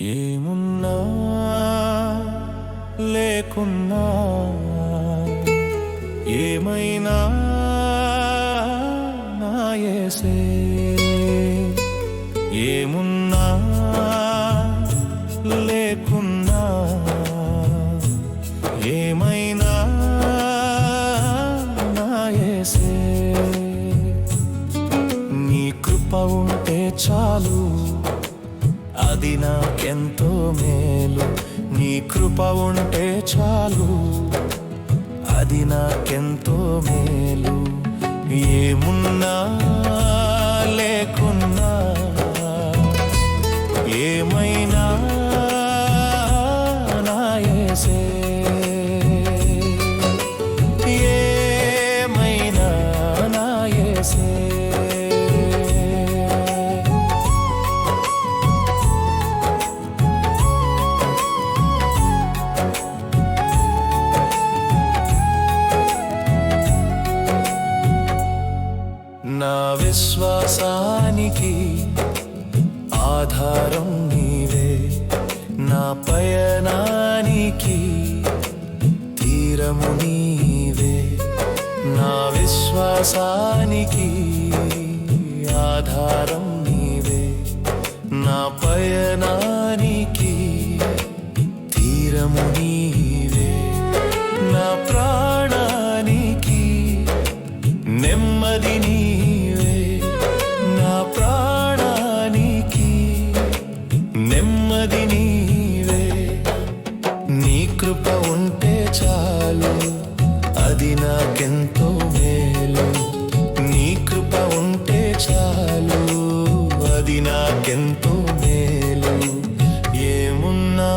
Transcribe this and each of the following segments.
ఏమున్నా లేకున్నా ఏమైనా నాయసే. ఏమున్నా ఎంతో మేలు. నీ కృప ఉంటే చాలు. అది నాకెంతో మేలు. ఏమున్నా విశ్వాసానికి ఆధారం నీవే. నా పయనానికి తీరము నీవే. నా విశ్వాసానికి ఆధారం నీవే. నా పయనానికి తీరము నీవే. నాకెంతో మేలు ఏమున్నా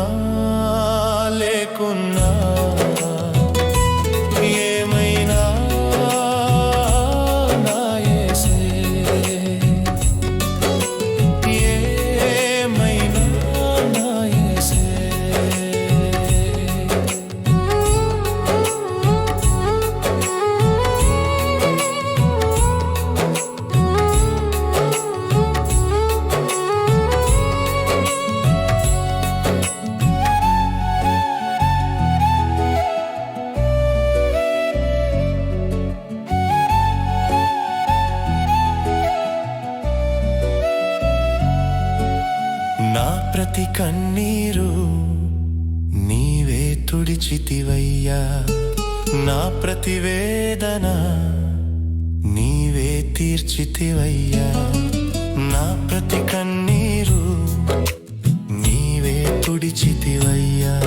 లేకున్నా. ప్రతి కన్నీరు నీవే తుడిచితివయ్యా. నా ప్రతి వేదన నీవే తీర్చితివయ్యా. నా ప్రతి కన్నీరు నీవే తుడిచితివయ్యా.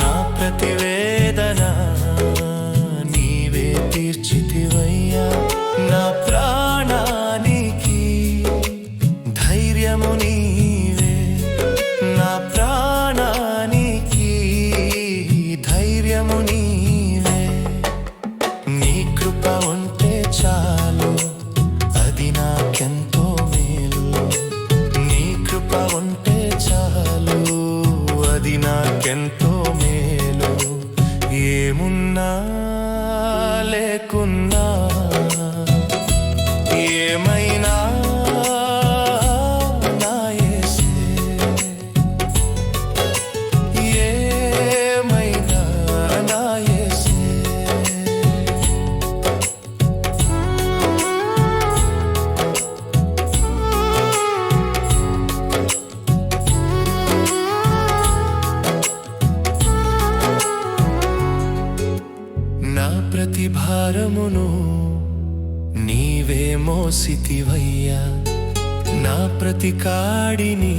నా ప్రతి వేదనా భారమును నీవే మోసితివయ్యా. నా ప్రతి కాడిని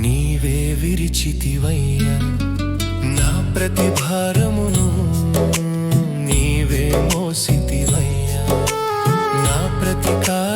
నీవే విరిచితివయ్యా. నా ప్రతి భారమును నీవే మోసితివయ్యా. నా ప్రతి కాడిని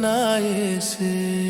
না এসে